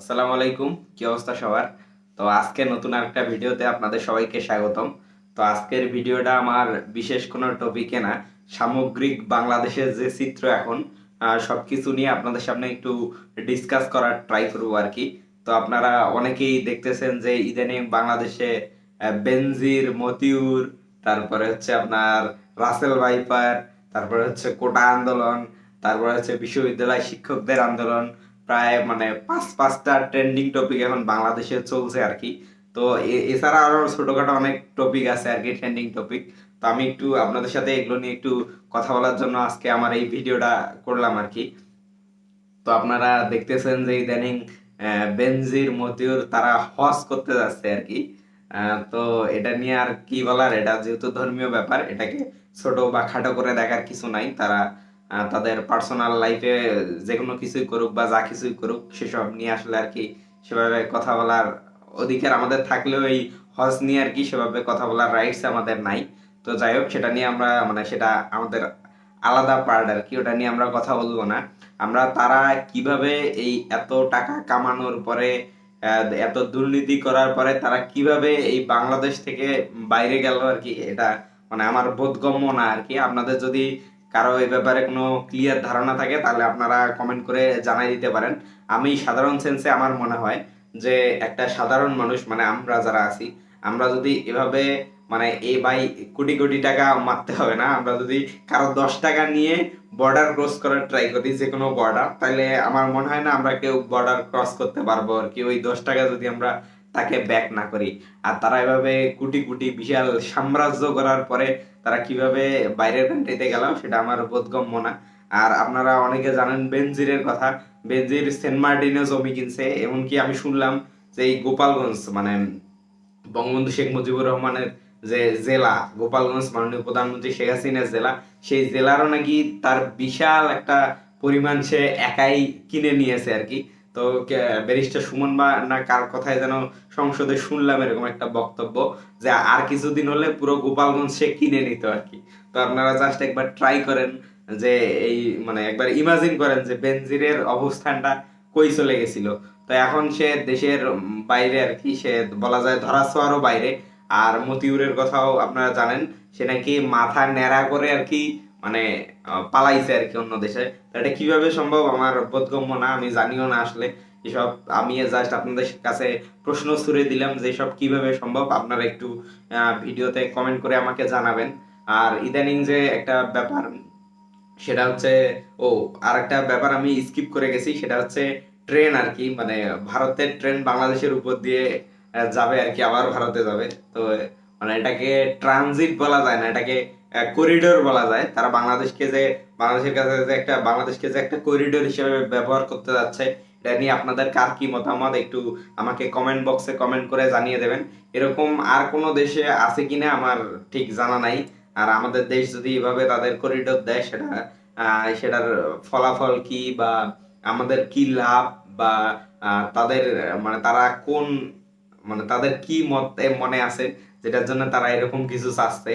আসসালামু আলাইকুম কি অবস্থা সবার? তো আজকে নতুন একটা ভিডিওতে আপনাদের সবাইকে স্বাগতম। তো আজকের ভিডিওটা আমার বিশেষ কোনো টপিকে না সামগ্রিক বাংলাদেশের যে চিত্র এখন আহ, সবকিছু নিয়ে আপনাদের সামনে একটু ডিসকাস করার ট্রাই করব আর কি। তো আপনারা অনেকেই দেখতেছেন যে ইদানিং বাংলাদেশে বেনজির মতিউর তারপরে হচ্ছে আপনার রাসেল ভাইপার তারপরে হচ্ছে কোটা আন্দোলন তারপরে হচ্ছে বিশ্ববিদ্যালয় শিক্ষকদের আন্দোলন প্রায় মানে পাঁচ, পাঁচটা ট্রেন্ডিং টপিক এখন বাংলাদেশে চলছে আর কি তো এছাড়া আরও ছোটখাটো অনেক টপিক আছে আর কি ট্রেন্ডিং টপিক তো আমি একটু আপনাদের সাথে এগুলো নিয়ে একটু কথা বলার জন্য আজকে আমার এই ভিডিওটা করলাম আর কি তো আপনারা দেখতেছেন যে ইদানিং বেনজির মতিউর তারা হজ করতে যাচ্ছে আর কি তো এটা নিয়ে আর কি বলার? এটা যেহেতু ধর্মীয় ব্যাপার, এটাকে ছোট বা খাটো করে দেখার কিছু নাই। তারা তাদের পার্সোনাল লাইফে যে কোনো কিছুই করুক বা যা কিছুই করুক, সেসব নিয়ে আসলে আর কি সেভাবে কথা বলার অধিকার আমাদের থাকলেও এই হজ নিয়ে আর কি সেভাবে কথা বলার রাইটস আমাদের নাই। তো যাই হোক, সেটা নিয়ে আমরা মানে সেটা আমাদের আলাদা পার্ট আর কি, ওটা নিয়ে আমরা কথা বলব না। আমরা তারা কীভাবে এই এত টাকা কামানোর পরে এত দুর্নীতি করার পরে তারা কীভাবে এই বাংলাদেশ থেকে বাইরে গেল আর কি, এটা মানে আমার বোধগম্য না আর কি। আপনাদের যদি কারও এই ব্যাপারে কোনো ক্লিয়ার ধারণা থাকে, তাহলে আপনারা কমেন্ট করে জানাই দিতে পারেন। আমি সাধারণ সেন্সে আমার মনে হয় যে, একটা সাধারণ মানুষ মানে আমরা যারা আছি, আমরা যদি এভাবে মানে এই ভাই কোটি কোটি টাকা মারতে হবে না, আমরা যদি কারও দশ টাকা নিয়ে বর্ডার ক্রস করার ট্রাই করি, যে কোনো বর্ডার তাহলে আমার মনে হয় না আমরা কেউ বর্ডার ক্রস করতে পারব আর কি। ওই দশ টাকা যদি আমরা তাকে ব্যাক না করি। আর তারা এভাবে কোটি কোটি বিশাল সাম্রাজ্য করার পরে তারা কীভাবে বাইরের কান্ট্রিতে গেল, সেটা আমার বোধগম্য না। আর আপনারা অনেকে জানেন বেনজিরের কথা। বেনজির সেন্ট মার্টিনে জমি কিনছে, এমনকি আমি শুনলাম যে এই গোপালগঞ্জ মানে বঙ্গবন্ধু শেখ মুজিবুর রহমানের যে জেলা, গোপালগঞ্জ মাননীয় প্রধানমন্ত্রী শেখ হাসিনার জেলা, সেই জেলারও নাকি তার বিশাল একটা পরিমাণ সে একাই কিনে নিয়েছে আর কি। তো ব্যারিস্টার সুমন বা না কার কথায় যেন সংসদে শুনলাম এরকম একটা বক্তব্য যে আর কিছুদিন হলে পুরো গোপালগঞ্জ সে কিনে নিত আর কি। তো আপনারা জাস্ট একবার ট্রাই করেন যে এই মানে একবার ইমাজিন করেন যে বেনজিরের অবস্থানটা কই চলে গেছিল। তো এখন সে দেশের বাইরে আর কি, সে বলা যায় ধরাছোঁয়ারও বাইরে। আর মতিউরের কথাও আপনারা জানেন, সে নাকি মাথা ন্যাড়া করে আর কি মানে পালাইছে আর কি অন্য দেশে। এটা কীভাবে সম্ভব? আমার বোধগম্য না, আমি জানিও না আসলে। এসব আমি জাস্ট আপনাদের কাছে প্রশ্ন ছুড়ে দিলাম যে সব কীভাবে সম্ভব। আপনারা একটু ভিডিওতে কমেন্ট করে আমাকে জানাবেন। আর ইদানিং যে একটা ব্যাপার, সেটা হচ্ছে, ও আর একটা ব্যাপার আমি স্কিপ করে গেছি। সেটা হচ্ছে ট্রেন আর কি। মানে ভারতের ট্রেন বাংলাদেশের উপর দিয়ে যাবে আর কি, আবার ভারতে যাবে। তো মানে এটাকে ট্রানজিট বলা যায় না। এটাকে করিডোর বলা যায়। তারা বাংলাদেশকে যে, বাংলাদেশের কাছে যে একটা, বাংলাদেশকে যে একটা করিডোর হিসেবে ব্যবহার করতে যাচ্ছে, এটা নিয়ে আপনাদের কার কি মতামত একটু আমাকে কমেন্ট বক্সে কমেন্ট করে জানিয়ে দেবেন। এরকম আর কোনো দেশে আছে কিনা আমার ঠিক জানা নাই। আর আমাদের দেশ যদি এভাবে তাদের করিডোর দেয়, সেটা সেটার ফলাফল কি বা আমাদের কি লাভ বা তাদের মানে তারা কোন মানে তাদের কি মতে মনে আছে, যেটার জন্য তারা এরকম কিছু চাচ্ছে।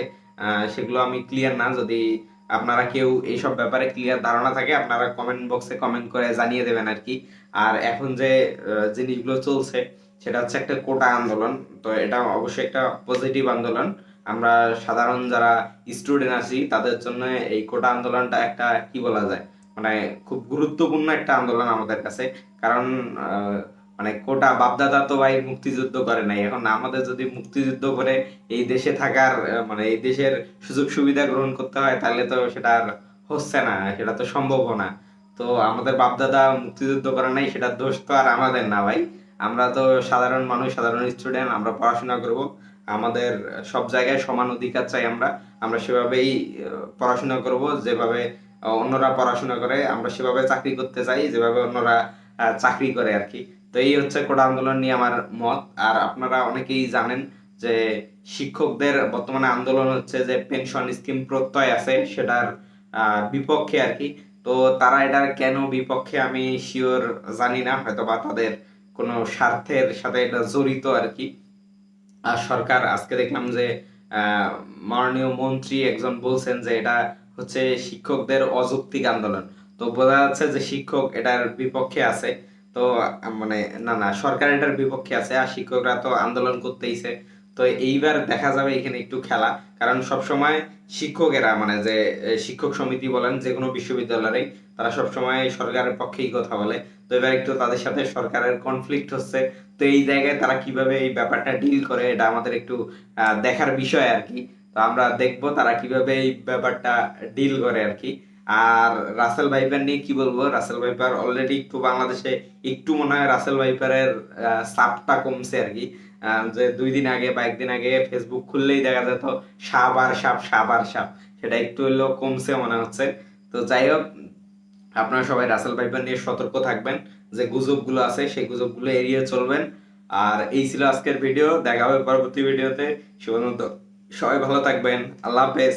সেগুলো আমি ক্লিয়ার না। যদি আপনারা কেউ এইসব ব্যাপারে ক্লিয়ার ধারণা থাকে, আপনারা কমেন্ট বক্সে কমেন্ট করে জানিয়ে দেবেন আর কি আর এখন যে জিনিসগুলো চলছে, সেটা হচ্ছে একটা কোটা আন্দোলন। তো এটা অবশ্যই একটা পজিটিভ আন্দোলন। আমরা সাধারণ যারা স্টুডেন্ট আছি, তাদের জন্য এই কোটা আন্দোলনটা একটা, কি বলা যায়? মানে খুব গুরুত্বপূর্ণ একটা আন্দোলন আমাদের কাছে। কারণ মানে কোটা বাপদাদা তো ভাই মুক্তিযুদ্ধ করে নাই। এখন আমাদের যদি মুক্তিযুদ্ধ করে এই দেশে থাকার মানে এই দেশের সুযোগ সুবিধা গ্রহণ করতে হয়, তাহলে তো সেটা আর হচ্ছে না, সেটা তো সম্ভব না। তো আমাদের বাপদাদা মুক্তিযুদ্ধ করে নাই সেটা দোষ তো আর আমাদের না ভাই। আমরা তো সাধারণ মানুষ, সাধারণ স্টুডেন্ট আমরা পড়াশোনা করব। আমাদের সব জায়গায় সমান অধিকার চাই আমরা। আমরা সেভাবেই পড়াশোনা করব। যেভাবে অন্যরা পড়াশোনা করে, আমরা সেভাবে চাকরি করতে চাই, যেভাবে অন্যরা চাকরি করে আর কি। তো এই হচ্ছে কোটা আন্দোলন নিয়ে আমার মত। আর আপনারা অনেকেই জানেন যে শিক্ষকদের বর্তমানে আন্দোলন হচ্ছে যে পেনশন স্কিম প্রত্যয় আছে, সেটার বিপক্ষে আর কি। তো তারা এটার কেন বিপক্ষে আমি শিওর জানি না হয়তো বা তাদের কোনো স্বার্থের সাথে এটা জড়িত আর কি। আর সরকার আজকে দেখলাম যে মাননীয় মন্ত্রী একজন বলছেন যে এটা হচ্ছে শিক্ষকদের অযৌক্তিক আন্দোলন। তো বোঝা যাচ্ছে যে শিক্ষক এটার বিপক্ষে আছে। তো মানে না না, সরকার এটার বিপক্ষে আছে আর শিক্ষকরা তো আন্দোলন করতেইছে। তো এইবার দেখা যাবে এখানে একটু খেলা, কারণ সবসময় শিক্ষকেরা মানে যে শিক্ষক সমিতি বলেন, যে কোনো বিশ্ববিদ্যালয়ে তারা সবসময় সরকারের পক্ষেই কথা বলে। তো এবার একটু তাদের সাথে সরকারের কনফ্লিক্ট হচ্ছে, তো এই জায়গায় তারা কীভাবে এই ব্যাপারটা ডিল করে, এটা আমাদের একটু দেখার বিষয় আর কি। তো আমরা দেখব তারা কীভাবে এই ব্যাপারটা ডিল করে আর কি। আর রাসেল ভাইপার নিয়ে কি বলব? রাসেল ভাইপার অলরেডি একটু বাংলাদেশে একটু মনে হয় রাসেল ভাইপারের সাপটা কমছে আর কি। যে দুই দিন আগে বা একদিন আগে ফেসবুক খুললেই দেখা যেত, সাপ আর সাপ সাপ আর সাপ। সেটা একটু হলেও কমছে মনে হচ্ছে। তো যাই হোক, আপনারা সবাই রাসেল ভাইপার নিয়ে সতর্ক থাকবেন যে গুজবগুলো আছে, সেই গুজবগুলো এড়িয়ে চলবেন। আর এই ছিল আজকের ভিডিও দেখা হবে পরবর্তী ভিডিওতে সে সবাই ভালো থাকবেন। আল্লাহ হাফেজ।